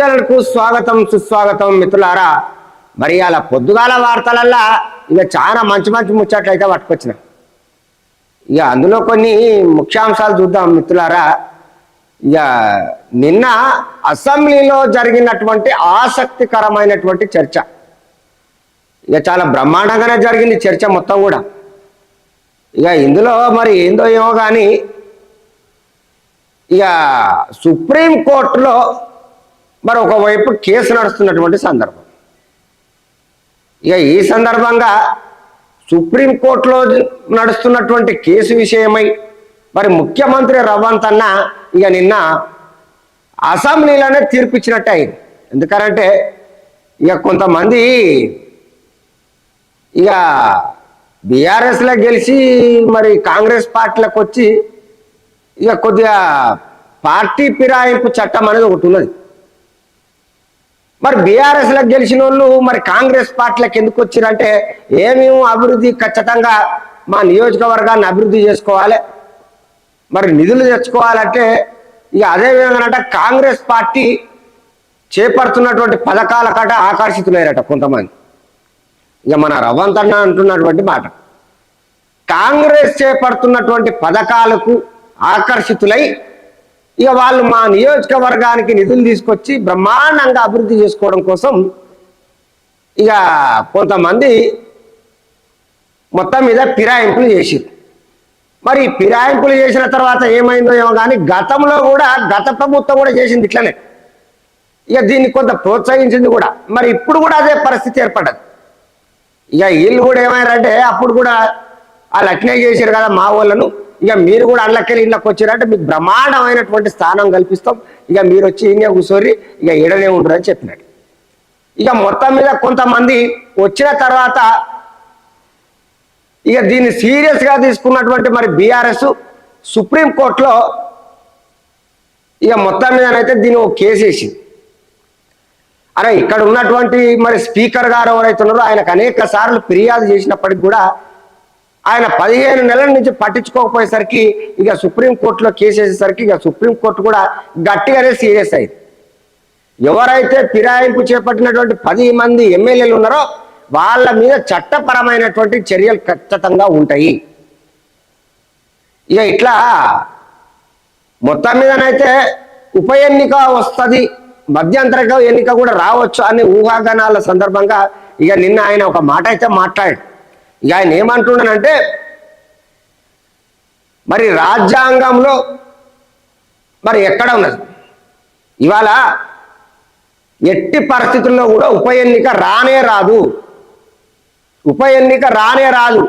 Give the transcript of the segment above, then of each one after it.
ఉషోదయం స్వాగతం సుస్వాగతం మిత్రులారా. మరి అలా పొద్దుగాల వార్తలల్లా ఇక చాలా మంచి మంచి ముచ్చట్లు అయితే పట్టుకొచ్చిన. ఇక అందులో కొన్ని ముఖ్యాంశాలు చూద్దాం మిత్రులారా. ఇక నిన్న అసెంబ్లీలో జరిగినటువంటి ఆసక్తికరమైనటువంటి చర్చ. ఇక చాలా బ్రహ్మాండంగానే జరిగింది చర్చ మొత్తం కూడా. ఇక ఇందులో మరి ఏందో ఏమో కానీ ఇక సుప్రీం కోర్టులో మరి ఒకవైపు కేసు నడుస్తున్నటువంటి సందర్భం. ఇక ఈ సందర్భంగా సుప్రీం కోర్టులో నడుస్తున్నటువంటి కేసు విషయమై మరి ముఖ్యమంత్రి రవంత్ అన్న ఇక నిన్న అసెంబ్లీలోనే తీర్పిచ్చినట్టే అయింది. ఎందుకంటే ఇక కొంతమంది ఇక బీఆర్ఎస్లో గెలిచి మరి కాంగ్రెస్ పార్టీలకు వచ్చి ఇక కొద్దిగా పార్టీ ఫిరాయింపు చట్టం అనేది ఒకటి ఉన్నది. మరి బీఆర్ఎస్లకు గెలిచిన వాళ్ళు మరి కాంగ్రెస్ పార్టీలకు ఎందుకు వచ్చిరంటే ఏమేమి అభివృద్ధి ఖచ్చితంగా మా నియోజకవర్గాన్ని అభివృద్ధి చేసుకోవాలి. మరి నిధులు తెచ్చుకోవాలంటే ఇక అదే విధంగా కాంగ్రెస్ పార్టీ చేపడుతున్నటువంటి పథకాల కట ఆకర్షితులయ్యారట కొంతమంది. ఇక మన రవంతన్న అంటున్నటువంటి మాట. కాంగ్రెస్ చేపడుతున్నటువంటి పథకాలకు ఆకర్షితులై ఇక వాళ్ళు మా నియోజకవర్గానికి నిధులు తీసుకొచ్చి బ్రహ్మాండంగా అభివృద్ధి చేసుకోవడం కోసం ఇక కొంతమంది మొత్తం మీద ఫిరాయింపులు చేసిరు మరి ఫిరాయింపులు చేసిన తర్వాత ఏమైందో ఏమో కానీ గతంలో కూడా గత ప్రభుత్వం కూడా చేసింది ఇట్లనే. ఇక దీన్ని కొంత ప్రోత్సహించింది కూడా. మరి ఇప్పుడు కూడా అదే పరిస్థితి ఏర్పడ్డది. ఇక వీళ్ళు కూడా ఏమైనారంటే అప్పుడు కూడా వాళ్ళు అట్నే చేశారు కదా మా వాళ్ళను. ఇక మీరు కూడా అల్లకెళ్ళి ఇళ్ళకి వచ్చారంటే మీకు బ్రహ్మాండమైనటువంటి స్థానం కల్పిస్తాం. ఇక మీరు వచ్చి ఇంకే కూర్చోరి ఇక ఈడనే ఉంటారని చెప్పినాడు. ఇక మొత్తం మీద కొంతమంది వచ్చిన తర్వాత ఇక దీన్ని సీరియస్గా తీసుకున్నటువంటి మరి బీఆర్ఎస్ సుప్రీంకోర్టులో ఇక మొత్తం మీదనైతే దీన్ని ఒక కేసు వేసింది. అరే ఇక్కడ ఉన్నటువంటి మరి స్పీకర్ గారు ఎవరైతే ఉన్నారో ఆయనకు అనేక సార్లు ఫిర్యాదు చేసినప్పటికి కూడా ఆయన పదిహేను నెలల నుంచి పట్టించుకోకపోయేసరికి ఇక సుప్రీంకోర్టులో కేసు వేసేసరికి ఇక సుప్రీంకోర్టు కూడా గట్టిగానే సీరియస్ అయింది. ఎవరైతే ఫిరాయింపు చేపట్టినటువంటి పది మంది ఎమ్మెల్యేలు ఉన్నారో వాళ్ళ మీద చట్టపరమైనటువంటి చర్యలు ఖచ్చితంగా ఉంటాయి. ఇక ఇట్లా మొత్తం మీదనైతే ఉప ఎన్నిక వస్తుంది మధ్యంతర ఎన్నిక కూడా రావచ్చు అనే ఊహాగానాల సందర్భంగా ఇక నిన్న ఆయన ఒక మాట అయితే మాట్లాడాడు. ఇక ఆయన ఏమంటున్నానంటే మరి రాజ్యాంగంలో మరి ఎక్కడ ఉన్నది? ఇవాళ ఎట్టి పరిస్థితుల్లో కూడా ఉప ఎన్నిక రానే రాదు. ఉప ఎన్నిక రానే రాదు.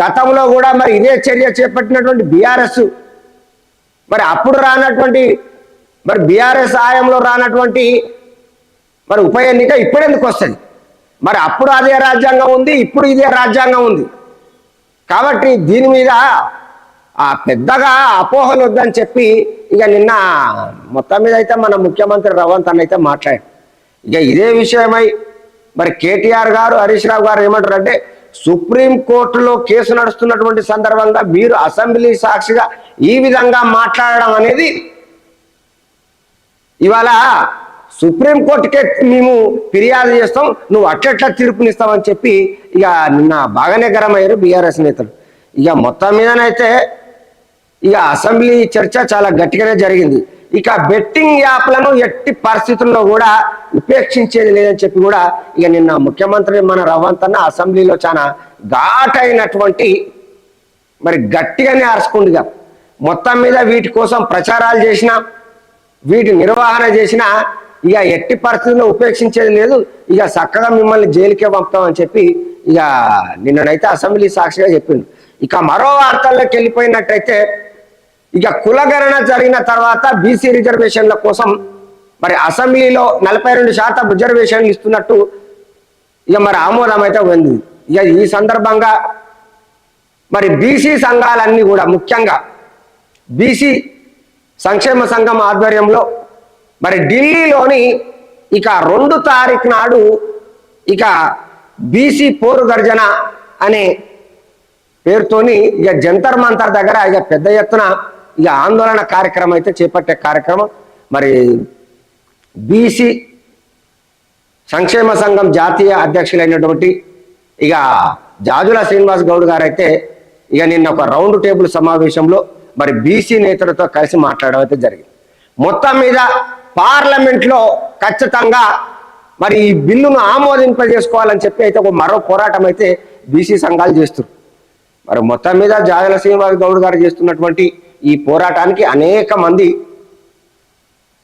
గతంలో కూడా మరి ఇదే చర్య చేపట్టినటువంటి బీఆర్ఎస్ మరి అప్పుడు రానటువంటి మరి బీఆర్ఎస్ ఆయంలో రానటువంటి మరి ఉప ఎన్నిక ఇప్పుడెందుకు వస్తుంది? మరి అప్పుడు అదే రాజ్యాంగం ఉంది ఇప్పుడు ఇదే రాజ్యాంగం ఉంది. కాబట్టి దీని మీద ఆ పెద్దగా అపోహలు వద్దని చెప్పి ఇక నిన్న మొత్తం మీద అయితే మన ముఖ్యమంత్రి రవంత్ అన్న అయితే మాట్లాడాడు. ఇక ఇదే విషయమై మరి కేటీఆర్ గారు హరీష్ రావు గారు ఏమంటారు అంటే సుప్రీం కోర్టులో కేసు నడుస్తున్నటువంటి సందర్భంగా మీరు అసెంబ్లీ సాక్షిగా ఈ విధంగా మాట్లాడడం అనేది ఇవాళ సుప్రీం కోర్టుకే మేము ఫిర్యాదు చేస్తాం. నువ్వు అట్లట్లా తీర్పునిస్తావని చెప్పి ఇక నిన్న బాగానే గరమయ్యారు బీఆర్ఎస్ నేతలు. ఇక మొత్తం మీదనైతే ఇక అసెంబ్లీ చర్చ చాలా గట్టిగానే జరిగింది. ఇక బెట్టింగ్ యాప్లను ఎట్టి పరిస్థితుల్లో కూడా ఉపేక్షించేది లేదని చెప్పి కూడా ఇక నిన్న ముఖ్యమంత్రి మన రవంత్ అన్న అసెంబ్లీలో చాలా ఘాటైనటువంటి మరి గట్టిగానే అరుచుకుందిగా మొత్తం మీద వీటి కోసం ప్రచారాలు చేసిన వీటి నిర్వహణ చేసిన ఇక ఎట్టి పరిస్థితుల్లో ఉపేక్షించేది లేదు. ఇక చక్కగా మిమ్మల్ని జైలుకే పంపుతామని చెప్పి ఇక నిన్ననైతే అసెంబ్లీ సాక్షిగా చెప్పిండు. ఇక మరో వార్తల్లోకి వెళ్ళిపోయినట్టయితే ఇక కులగణన జరిగిన తర్వాత బీసీ రిజర్వేషన్ల కోసం మరి అసెంబ్లీలో నలభై రెండు శాతం రిజర్వేషన్లు ఇస్తున్నట్టు ఇక మరి ఆమోదం అయితే ఉంది. ఇక ఈ సందర్భంగా మరి బీసీ సంఘాలన్నీ కూడా ముఖ్యంగా బీసీ సంక్షేమ సంఘం ఆధ్వర్యంలో మరి ఢిల్లీలోని ఇక రెండు తారీఖు నాడు ఇక బీసీ పోరు గర్జన అనే పేరుతోని ఇక జంతర్ మంతర్ దగ్గర ఇక పెద్ద ఎత్తున ఇక ఆందోళన కార్యక్రమం అయితే చేపట్టే కార్యక్రమం. మరి బీసీ సంక్షేమ సంఘం జాతీయ అధ్యక్షులైనటువంటి ఇక జాజుల శ్రీనివాస్ గౌడ్ గారు అయితే ఇక నిన్న ఒక రౌండ్ టేబుల్ సమావేశంలో మరి బీసీ నేతలతో కలిసి మాట్లాడడం అయితే జరిగింది. మొత్తం మీద పార్లమెంట్లో ఖచ్చితంగా మరి ఈ బిల్లును ఆమోదింపజేసుకోవాలని చెప్పి అయితే ఒక మరో పోరాటం అయితే బీసీ సంఘాలు చేస్తారు మరి మొత్తం మీద జాజల శ్రీనివాస గౌడ్ గారు చేస్తున్నటువంటి ఈ పోరాటానికి అనేక మంది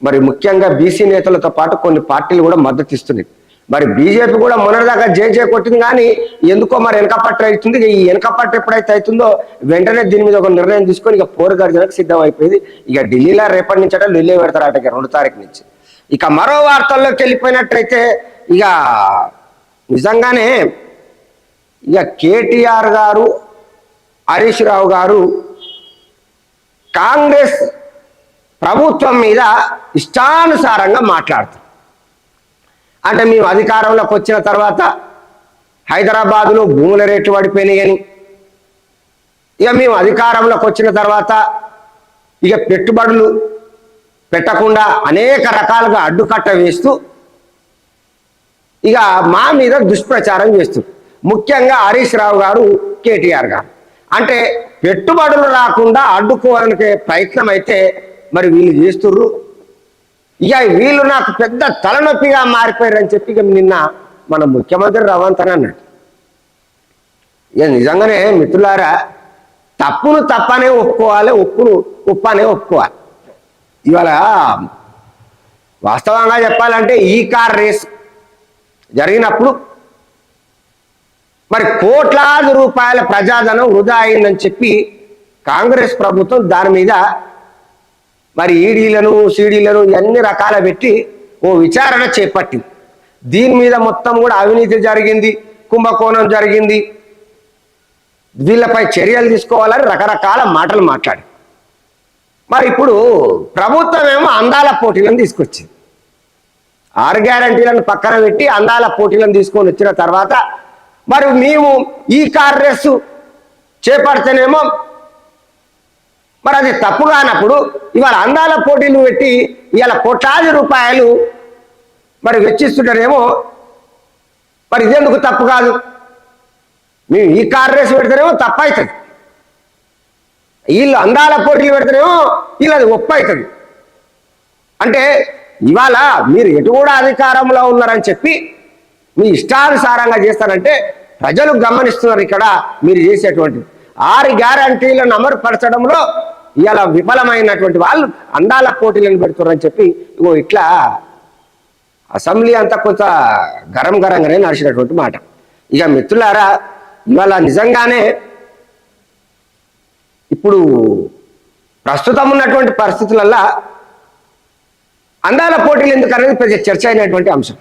మరి ముఖ్యంగా బీసీ నేతలతో పాటు కొన్ని పార్టీలు కూడా మద్దతు ఇస్తున్నాయి మరి బీజేపీ కూడా మొన్నటిదాకా జే కొట్టింది కానీ ఎందుకో మరి వెనకపట్టు అవుతుంది. ఇక ఈ వెనకపట్టు ఎప్పుడైతే అవుతుందో వెంటనే దీని మీద ఒక నిర్ణయం తీసుకొని ఇక పోరు గర్జనకు సిద్ధం అయిపోయింది. ఇక ఢిల్లీలో రేపటి నుంచి అంటే ఢిల్లీ పెడతారు ఇక రెండు తారీఖు నుంచి. ఇక మరో వార్తల్లోకి వెళ్ళిపోయినట్టయితే ఇక నిజంగానే ఇక కేటీఆర్ గారు హరీష్ రావు గారు కాంగ్రెస్ ప్రభుత్వం మీద ఇష్టానుసారంగా మాట్లాడుతారు అంటే మేము అధికారంలోకి వచ్చిన తర్వాత హైదరాబాదులో భూముల రేట్లు పడిపోయినాయని. ఇక మేము అధికారంలోకి వచ్చిన తర్వాత ఇక పెట్టుబడులు పెట్టకుండా అనేక రకాలుగా అడ్డుకట్ట వేస్తూ ఇక మా మీద దుష్ప్రచారం చేస్తూ. ముఖ్యంగా హరీష్ రావు గారు కేటీఆర్ గారు. అంటే పెట్టుబడులు రాకుండా అడ్డుకోవడానికి ప్రయత్నం అయితే మరి వీళ్ళు చేస్తుర్రు. ఇక వీళ్ళు నాకు పెద్ద తలనొప్పిగా మారిపోయారని చెప్పి నిన్న మన ముఖ్యమంత్రి రవంత్ అని అన్నాడు. ఇక నిజంగానే మిత్రులారా తప్పును తప్పనే ఒప్పుకోవాలి ఒప్పును ఉప్పనే ఒప్పుకోవాలి. ఇవాళ వాస్తవంగా చెప్పాలంటే ఈ కార్ రేస్ జరిగినప్పుడు మరి కోట్లాది రూపాయల ప్రజాధనం వృధా అయిందని చెప్పి కాంగ్రెస్ ప్రభుత్వం దాని మీద మరి ఈడీలను సీడీలను అన్ని రకాల పెట్టి ఓ విచారణ చేపట్టింది. దీని మీద మొత్తం కూడా అవినీతి జరిగింది కుంభకోణం జరిగింది. వీళ్ళపై చర్యలు తీసుకోవాలని రకరకాల మాటలు మాట్లాడి మరి ఇప్పుడు ప్రభుత్వం ఏమో అందాల పోటీలను తీసుకొచ్చింది. ఆరు గ్యారంటీలను పక్కన పెట్టి అందాల పోటీలను తీసుకొని వచ్చిన తర్వాత మరి మేము ఈ కార్ చేపడితేనేమో మరి అది తప్పు కానప్పుడు ఇవాళ అందాల పోటీలు పెట్టి ఇవాళ కోట్లాది రూపాయలు మరి వెచ్చిస్తుంటారేమో మరి ఇదెందుకు తప్పు కాదు? మేము ఈ కార్ రేసు పెడితేనేమో తప్పు అవుతుంది వీళ్ళు అందాల పోటీలు పెడితేనేమో వీళ్ళు అది ఒప్పు అవుతుంది అంటే ఇవాళ మీరు ఎటు కూడా అధికారంలో ఉన్నారని చెప్పి మీ ఇష్టానుసారంగా చేస్తారంటే ప్రజలు గమనిస్తున్నారు ఇక్కడ మీరు చేసేటువంటి ఆరు గ్యారంటీలను అమలుపరచడంలో ఇవాళ విఫలమైనటువంటి వాళ్ళు అందాల పోటీలను పెడుతున్నారని చెప్పి ఇగో ఇట్లా అసెంబ్లీ అంతా కొంత గరం గరంగానే నడిచినటువంటి మాట. ఇక మిత్రులారా ఇవాళ నిజంగానే ఇప్పుడు ప్రస్తుతం ఉన్నటువంటి పరిస్థితులల్లో అందాల పోటీలు ఎందుకు అనేది ప్రతి చర్చ అయినటువంటి అంశం.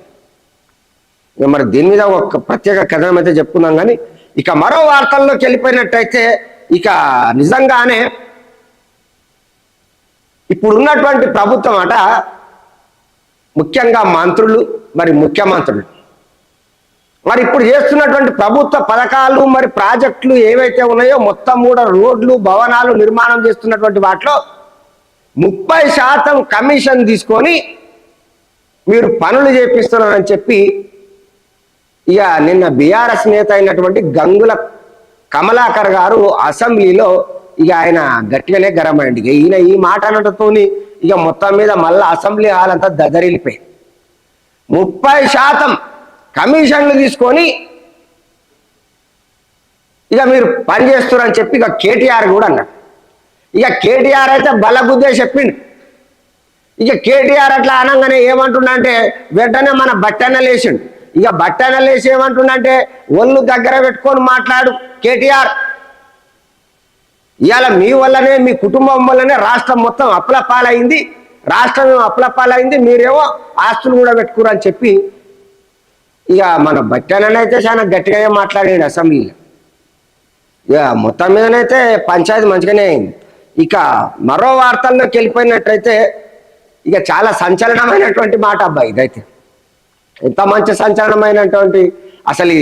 ఇక మరి దీని మీద ఒక ప్రత్యేక కథనం అయితే చెప్పుకున్నాం కానీ ఇక మరో వార్తల్లోకి వెళ్ళిపోయినట్టయితే ఇక నిజంగానే ఇప్పుడు ఉన్నటువంటి ప్రభుత్వం అట ముఖ్యంగా మంత్రులు మరి ముఖ్యమంత్రులు. మరి ఇప్పుడు చేస్తున్నటువంటి ప్రభుత్వ పథకాలు మరి ప్రాజెక్టులు ఏవైతే ఉన్నాయో మొత్తం కూడా రోడ్లు భవనాలు నిర్మాణం చేస్తున్నటువంటి వాటిలో ముప్పై శాతం కమిషన్ తీసుకొని మీరు పనులు చేపిస్తున్నారని చెప్పి ఇక నిన్న బీఆర్ఎస్ నేత అయినటువంటి గంగుల కమలాకర్ గారు అసెంబ్లీలో ఇక ఆయన గట్టిగానే గరమైంది ఇక ఈయన ఈ మాట అనటతోని ఇక మొత్తం మీద మళ్ళీ అసెంబ్లీ హాల్ అంతా దదరిల్లిపోయింది. ముప్పై శాతం కమిషన్లు తీసుకొని ఇక మీరు పనిచేస్తున్నారని చెప్పి ఇక కేటీఆర్ కూడా అన్నాడు. ఇక కేటీఆర్ అయితే బలబుద్దే చెప్పిండు. ఇక కేటీఆర్ అట్లా అనగానే ఏమంటుండంటే వెంటనే మన బట్టన లేచిండు. ఇక బట్టన లేచి ఏమంటుండంటే ఒళ్ళు దగ్గర పెట్టుకొని మాట్లాడు కేటీఆర్. ఇవాళ మీ వల్లనే మీ కుటుంబం వల్లనే రాష్ట్రం మొత్తం అప్లపాలైంది రాష్ట్రం అప్లపాలైంది మీరేమో ఆస్తులు కూడా పెట్టుకురని చెప్పి ఇక మన బట్టనైతే చాలా గట్టిగానే మాట్లాడాడు అసెంబ్లీలో. ఇక మొత్తం మీదనైతే పంచాయతీ మంచిగానే అయింది. ఇక మరో వార్తల్లోకి వెళ్ళిపోయినట్టయితే ఇక చాలా సంచలనమైనటువంటి మాట అబ్బాయి ఇదైతే. ఎంత మంచి సంచలనమైనటువంటి అసలు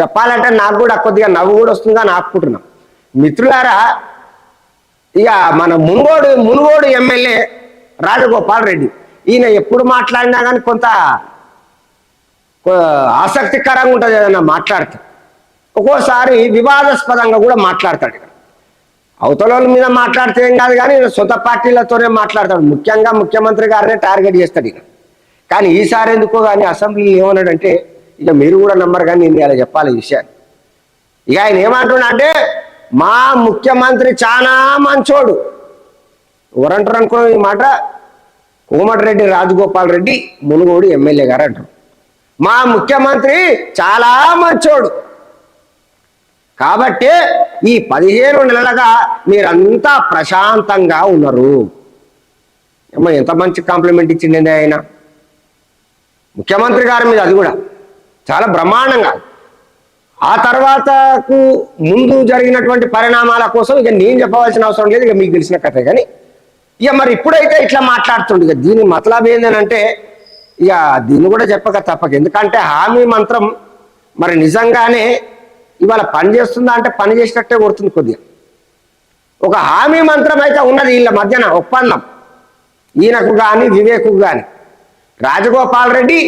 చెప్పాలంటే నాకు కూడా కొద్దిగా నవ్వు కూడా వస్తుందని ఆపుకుంటున్నాం. మిత్రులారా ఇక మన మునుగోడు మునుగోడు ఎమ్మెల్యే రాజగోపాల్ రెడ్డి. ఈయన ఎప్పుడు మాట్లాడినా కానీ కొంత ఆసక్తికరంగా ఉంటుంది ఏదైనా మాట్లాడితే. ఒక్కోసారి వివాదాస్పదంగా కూడా మాట్లాడతాడు ఇక్కడ. అవతల మీద మాట్లాడితే ఏం కాదు కానీ సొంత పార్టీలతోనే మాట్లాడతాడు. ముఖ్యంగా ముఖ్యమంత్రి గారినే టార్గెట్ చేస్తాడు ఇక కానీ ఈసారి ఎందుకో కానీ అసెంబ్లీ ఏమన్నాడంటే ఇక మీరు కూడా నమ్మరు కానీ నేను ఇలా చెప్పాలి ఈ విషయాన్ని. ఇక ఆయన ఏమంటున్నా అంటే మా ముఖ్యమంత్రి చాలా మంచోడు. ఎవరంటారు అనుకున్నాం ఈ మాట? కోమటిరెడ్డి రాజగోపాల్ రెడ్డి మునుగోడు ఎమ్మెల్యే గారు అంటారు. మా ముఖ్యమంత్రి చాలా మంచోడు. కాబట్టి ఈ పదిహేను నెలలుగా మీరంతా ప్రశాంతంగా ఉన్నారు. ఏమో ఎంత మంచి కాంప్లిమెంట్ ఇచ్చిండే ఆయన. ముఖ్యమంత్రి గారి మీద అది కూడా. చాలా బ్రహ్మాండంగా. ఆ తర్వాతకు ముందు జరిగినటువంటి పరిణామాల కోసం ఇక నేను చెప్పవలసిన అవసరం లేదు ఇక మీకు తెలిసిన కథ. కానీ ఇక మరి ఇప్పుడైతే ఇట్లా మాట్లాడుతుండే. ఇక దీని మతలబ్ ఏంటంటే ఇక దీన్ని కూడా చెప్పక తప్పక. ఎందుకంటే హామీ మంత్రం మరి నిజంగానే ఇవాళ పని చేస్తుందా అంటే పని చేసినట్టే కొడుతుంది కొద్దిగా. ఒక హామీ మంత్రం అయితే ఉన్నది వీళ్ళ మధ్యన ఒప్పందం. ఈయనకు కానీ వివేకు కానీ రాజగోపాల్ రెడ్డి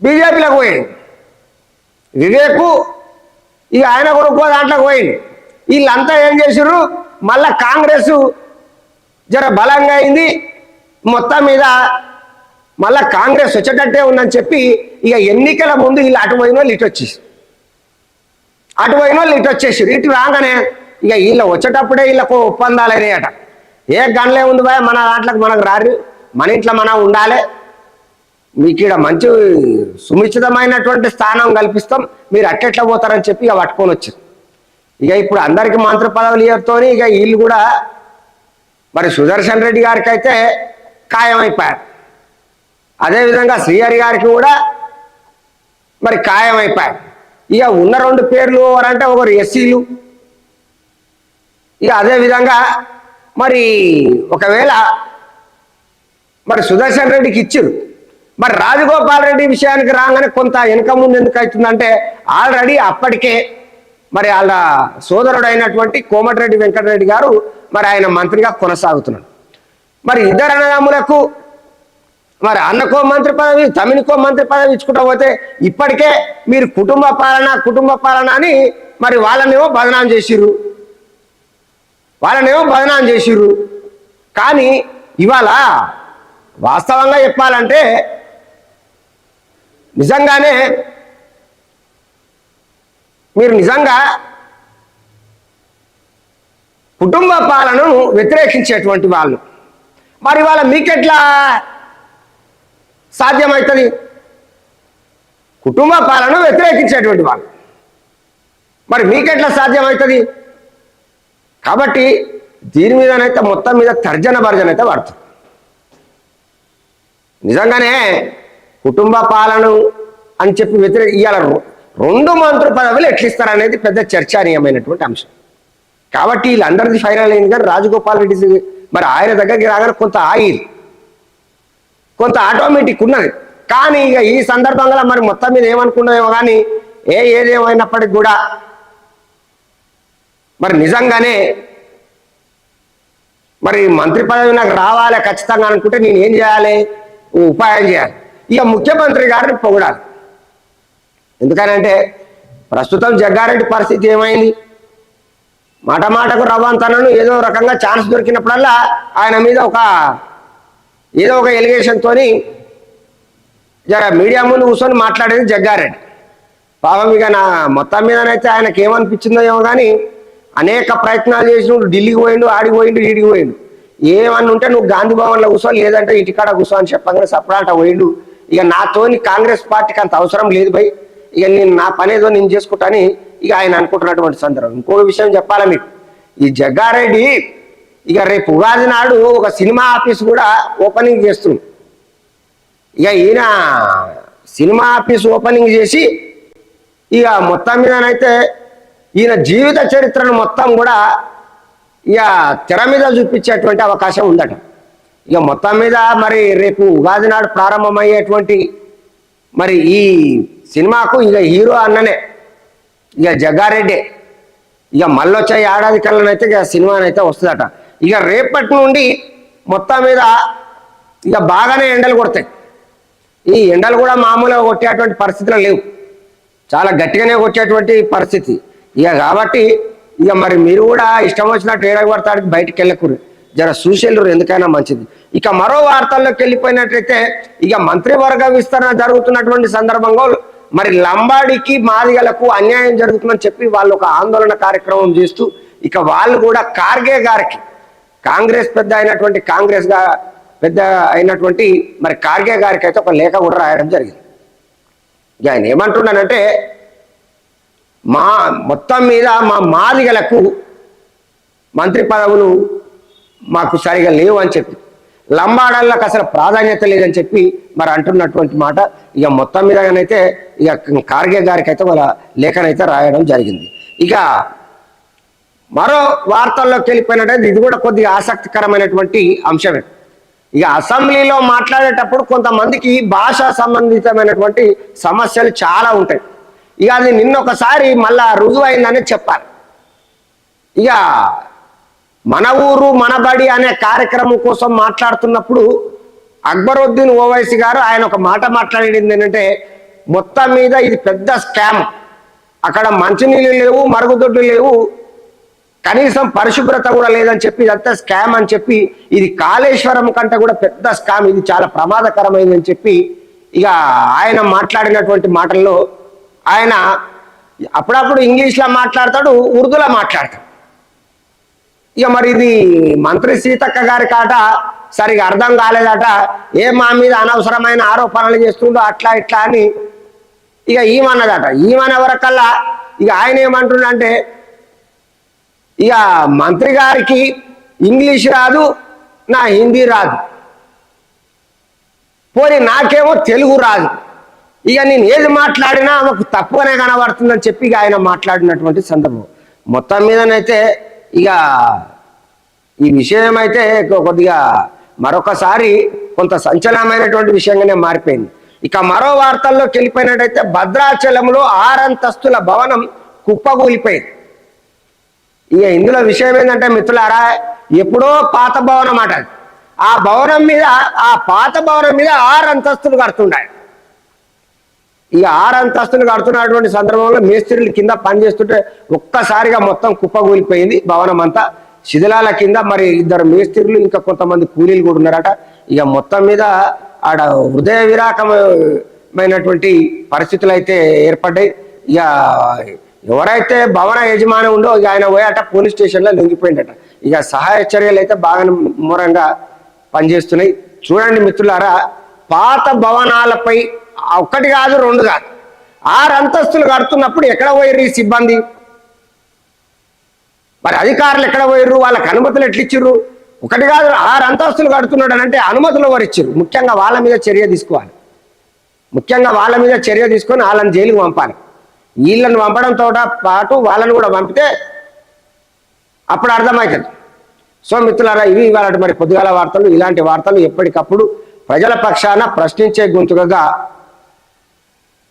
బీజేపీలకు పోయాడు. వివేకు ఇక ఆయన కూడా దాంట్లోకి పోయింది. వీళ్ళంతా ఏం చేసారు మళ్ళా కాంగ్రెస్ జర బలంగా అయింది. మొత్తం మీద మళ్ళా కాంగ్రెస్ వచ్చేటట్టే ఉందని చెప్పి ఇక ఎన్నికల ముందు వీళ్ళు అటు పోయిన వాళ్ళు ఇటు వచ్చేసి అటు పోయిన వాళ్ళు ఇటు వచ్చేసారు ఇటు రాగానే ఇక వీళ్ళ వచ్చేటప్పుడే వీళ్ళకు ఒప్పందాలు అయినాయట. ఏ గన్లే ఉంది బాయ్ మన దాంట్లోకి మనకు రారు. మన ఇంట్లో మనం ఉండాలి. మీకు ఇక్కడ మంచి సునిశ్చితమైనటువంటి స్థానం కల్పిస్తాం. మీరు అట్టెట్లా పోతారని చెప్పి ఇక పట్టుకొని వచ్చారు. ఇక ఇప్పుడు అందరికి మంత్రి పదవులు ఇవ్వతోని ఇక వీళ్ళు కూడా మరి సుదర్శన్ రెడ్డి గారికి అయితే ఖాయమైపోయారు. అదేవిధంగా శ్రీహరి గారికి కూడా మరి ఖాయమైపోయారు. ఇక ఉన్న రెండు పేర్లు ఎవరంటే ఒకరు ఎస్సీలు. ఇక అదేవిధంగా మరి ఒకవేళ మరి సుదర్శన్ రెడ్డికి ఇచ్చారు. మరి రాజగోపాల్ రెడ్డి విషయానికి రాగానే కొంత వెనుక ముందు ఎందుకు అవుతుందంటే ఆల్రెడీ అప్పటికే మరి వాళ్ళ సోదరుడు అయినటువంటి కోమటిరెడ్డి వెంకటరెడ్డి గారు మరి ఆయన మంత్రిగా కొనసాగుతున్నాడు. మరి ఇద్దరు అన్నదమ్ములకు మరి అన్నకో మంత్రి పదవి తమిళకో మంత్రి పదవి ఇచ్చుకుంటా పోతే ఇప్పటికే మీరు కుటుంబ పాలన కుటుంబ పాలన అని మరి వాళ్ళనేమో బదనాం చేసిర్రు. వాళ్ళనేమో బదనాం చేసిర్రు. కానీ ఇవాళ వాస్తవంగా చెప్పాలంటే నిజంగానే మీరు నిజంగా కుటుంబ పాలనను వ్యతిరేకించేటువంటి వాళ్ళు. మరి వాళ్ళ మీకెట్లా సాధ్యమవుతుంది కుటుంబ పాలన వ్యతిరేకించేటువంటి వాళ్ళు. మరి మీకెట్లా సాధ్యమవుతుంది కాబట్టి దీని మీదనైతే మొత్తం మీద తర్జన భర్జన అయితే పడుతుంది నిజంగానే కుటుంబ పాలన అని చెప్పి వ్యతిరేక ఇవాళ రెండు మంత్రి పదవులు ఎట్లిస్తారనేది పెద్ద చర్చనీయమైనటువంటి అంశం. కాబట్టి వీళ్ళందరిది ఫైనల్ అయింది కానీ రాజగోపాల్ రెడ్డి మరి ఆయన దగ్గరికి రాగానే కొంత ఆయిల్ కొంత ఆటోమేటిక్ ఉన్నది. కానీ ఇక ఈ సందర్భంగా మరి మొత్తం మీద ఏమనుకున్నామో కానీ ఏ ఏదేమైనప్పటికి కూడా మరి నిజంగానే మరి మంత్రి పదవి నాకు రావాలి ఖచ్చితంగా అనుకుంటే నేను ఏం చేయాలి? ఉపాయం చేయాలి. ఇక ముఖ్యమంత్రి గారిని పొగడాలి. ఎందుకనంటే ప్రస్తుతం జగ్గారెడ్డి పరిస్థితి ఏమైంది? మాట మాటకు రవ్వంతనను ఏదో రకంగా ఛాన్స్ దొరికినప్పుడల్లా ఆయన మీద ఒక ఏదో ఒక ఎలిగేషన్తోని జర మీడియా ముందు కూర్చొని మాట్లాడేది జగ్గారెడ్డి. పాపం ఇక నా మొత్తం మీదనైతే ఆయనకి ఏమనిపించిందో ఏమో కానీ అనేక ప్రయత్నాలు చేసినప్పుడు ఢిల్లీకి పోయిండు ఆడికి పోయిండు ఈడికి పోయిండు. ఏమన్నా ఉంటే నువ్వు గాంధీ భవన్లో కూర్చో లేదంటే ఇంటికాడ కూర్చో అని చెప్పగానే సపరాట పోయిండు. ఇక నాతోని కాంగ్రెస్ పార్టీకి అంత అవసరం లేదు భయ్. ఇక నేను నా పని ఏదో నేను చేసుకుంటాని ఇక ఆయన అనుకుంటున్నటువంటి సందర్భం. ఇంకొక విషయం చెప్పాలా మీకు? ఈ జగ్గారెడ్డి ఇక రేపు ఉగాది నాడు ఒక సినిమా ఆఫీస్ కూడా ఓపెనింగ్ చేస్తుంది. ఇక ఈయన సినిమా ఆఫీస్ ఓపెనింగ్ చేసి ఇక మొత్తం మీదనైతే ఈయన జీవిత చరిత్రను మొత్తం కూడా ఇక తెర మీద చూపించేటువంటి అవకాశం ఉందట. ఇక మొత్తం మీద మరి రేపు ఉగాది నాడు ప్రారంభమయ్యేటువంటి మరి ఈ సినిమాకు ఇక హీరో అన్ననే ఇక జగ్గారెడ్డి. ఇక మళ్ళొచ్చే ఏడాది కల్లానైతే ఇక సినిమానైతే వస్తుందట. ఇక రేపటి నుండి మొత్తం మీద ఇక బాగానే ఎండలు కొడతాయి. ఈ ఎండలు కూడా మామూలుగా కొట్టేటువంటి పరిస్థితులు లేవు. చాలా గట్టిగానే కొట్టేటువంటి పరిస్థితి. ఇక కాబట్టి ఇక మరి మీరు కూడా ఇష్టం వచ్చినట్టు ఏడగొడతానికి బయటకు వెళ్ళకూడదు. జర చూసేళ్ళరు ఎందుకైనా మంచిది. ఇక మరో వార్తల్లోకి వెళ్ళిపోయినట్లయితే ఇక మంత్రివర్గ విస్తరణ జరుగుతున్నటువంటి సందర్భంలో మరి లంబాడికి మాదిగలకు అన్యాయం జరుగుతుందని చెప్పి వాళ్ళు ఒక ఆందోళన కార్యక్రమం చేస్తూ ఇక వాళ్ళు కూడా కార్గే గారికి కాంగ్రెస్ పెద్ద అయినటువంటి కాంగ్రెస్గా పెద్ద అయినటువంటి మరి కార్గే గారికి అయితే ఒక లేఖ కూడా రాయడం జరిగింది. ఇక ఆయన ఏమంటున్నానంటే మా మొత్తం మీద మా మాదిగలకు మంత్రి పదవులు మాకు సరిగా లేవు అని చెప్పి. లంబాడళ్ళకు అసలు ప్రాధాన్యత లేదని చెప్పి మరి అంటున్నటువంటి మాట ఇక మొత్తం మీదనైతే ఇక కార్గే గారికి అయితే వాళ్ళ లేఖనైతే రాయడం జరిగింది. ఇక మరో వార్తల్లోకి వెళ్ళిపోయినట్టయితే ఇది కూడా కొద్దిగా ఆసక్తికరమైనటువంటి అంశమే. ఇక అసెంబ్లీలో మాట్లాడేటప్పుడు కొంతమందికి భాషా సంబంధితమైనటువంటి సమస్యలు చాలా ఉంటాయి. ఇక అది నిన్న ఒకసారి మళ్ళా రుజువు అయిందని చెప్పాలి. ఇక మన ఊరు మన బడి అనే కార్యక్రమం కోసం మాట్లాడుతున్నప్పుడు అక్బరుద్దీన్ ఓవైసీ గారు ఆయన ఒక మాట మాట్లాడింది ఏంటంటే మొత్తం మీద ఇది పెద్ద స్కామ్. అక్కడ మంచినీళ్ళు లేవు మరుగుదొడ్లు లేవు కనీసం పరిశుభ్రత కూడా లేదని చెప్పి ఇదంతా స్కామ్ అని చెప్పి ఇది కాళేశ్వరం కంటే కూడా పెద్ద స్కామ్ ఇది చాలా ప్రమాదకరమైందని చెప్పి ఇక ఆయన మాట్లాడినటువంటి మాటల్లో ఆయన అప్పుడప్పుడు ఇంగ్లీష్లో మాట్లాడతాడు ఉర్దూలో మాట్లాడతాడు. ఇక మరి ఇది మంత్రి సీతక్క గారి కాట సరిగా అర్థం కాలేదట. ఏ మా మీద అనవసరమైన ఆరోపణలు చేస్తుండో అట్లా ఇట్లా అని ఇక ఈమన్నదట. ఈమన వరకల్లా ఇక ఆయన ఏమంటుండంటే ఇక మంత్రి గారికి ఇంగ్లీష్ రాదు నా హిందీ రాదు. పోనీ నాకేమో తెలుగు రాదు. ఇక నేను ఏది మాట్లాడినా ఆమెకు తప్పుగానే కనబడుతుందని చెప్పి ఆయన మాట్లాడినటువంటి సందర్భం. మొత్తం మీదనైతే ఇక ఈ విషయం అయితే కొద్దిగా మరొకసారి కొంత సంచలనమైనటువంటి విషయంగానే మారిపోయింది. ఇక మరో వార్తల్లోకి వెళ్ళిపోయినట్టయితే భద్రాచలంలో ఆరంతస్తుల భవనం కుప్పగూలిపోయింది ఇక ఇందులో విషయం ఏంటంటే మిత్రులారా ఎప్పుడో పాత భవనం అట ఆ భవనం మీద ఆ పాత భవనం మీద ఆరు అంతస్తులు కడుతుండాయి. ఈ ఆరు అంతస్తులు కడుతున్నటువంటి సందర్భంలో మేస్త్రీలు కింద పనిచేస్తుంటే ఒక్కసారిగా మొత్తం కుప్పగూలిపోయింది భవనం అంతా శిథిలాల కింద మరి ఇద్దరు మేస్త్రీలు ఇంకా కొంతమంది కూలీలు కూడా ఉన్నారట. ఇక మొత్తం మీద ఆడ హృదయ విరాకమైనటువంటి పరిస్థితులు అయితే ఏర్పడ్డాయి. ఇక ఎవరైతే భవన యజమాని ఉందో ఇక ఆయన పోయాట పోలీస్ స్టేషన్లో లొంగిపోయిందట ఇక సహాయ చర్యలు అయితే బాగా మూరంగా పనిచేస్తున్నాయి. చూడండి మిత్రులారా పాత భవనాలపై ఒక్కటి కాదు రెండు కాదు. ఆరు అంతస్తులు కడుతున్నప్పుడు ఎక్కడ పోయారు ఈ సిబ్బంది? మరి అధికారులు ఎక్కడ పోయారు వాళ్ళకి అనుమతులు ఎట్లా ఒకటి కాదు ఆరు అంతస్తులు కడుతున్నాడు అని అంటే అనుమతులు ఎవరు ముఖ్యంగా వాళ్ళ మీద చర్య తీసుకోవాలి. ముఖ్యంగా వాళ్ళ మీద చర్య తీసుకొని వాళ్ళని జైలుకు పంపాలి. వీళ్ళని పంపడంతో పాటు వాళ్ళని కూడా పంపితే అప్పుడు అర్థమవుతుంది. సో మిత్రులారా ఇవి ఇవాళ మరి పొద్దుగాల వార్తలు ఇలాంటి వార్తలు ఎప్పటికప్పుడు ప్రజల పక్షాన ప్రశ్నించే గొంతుకగా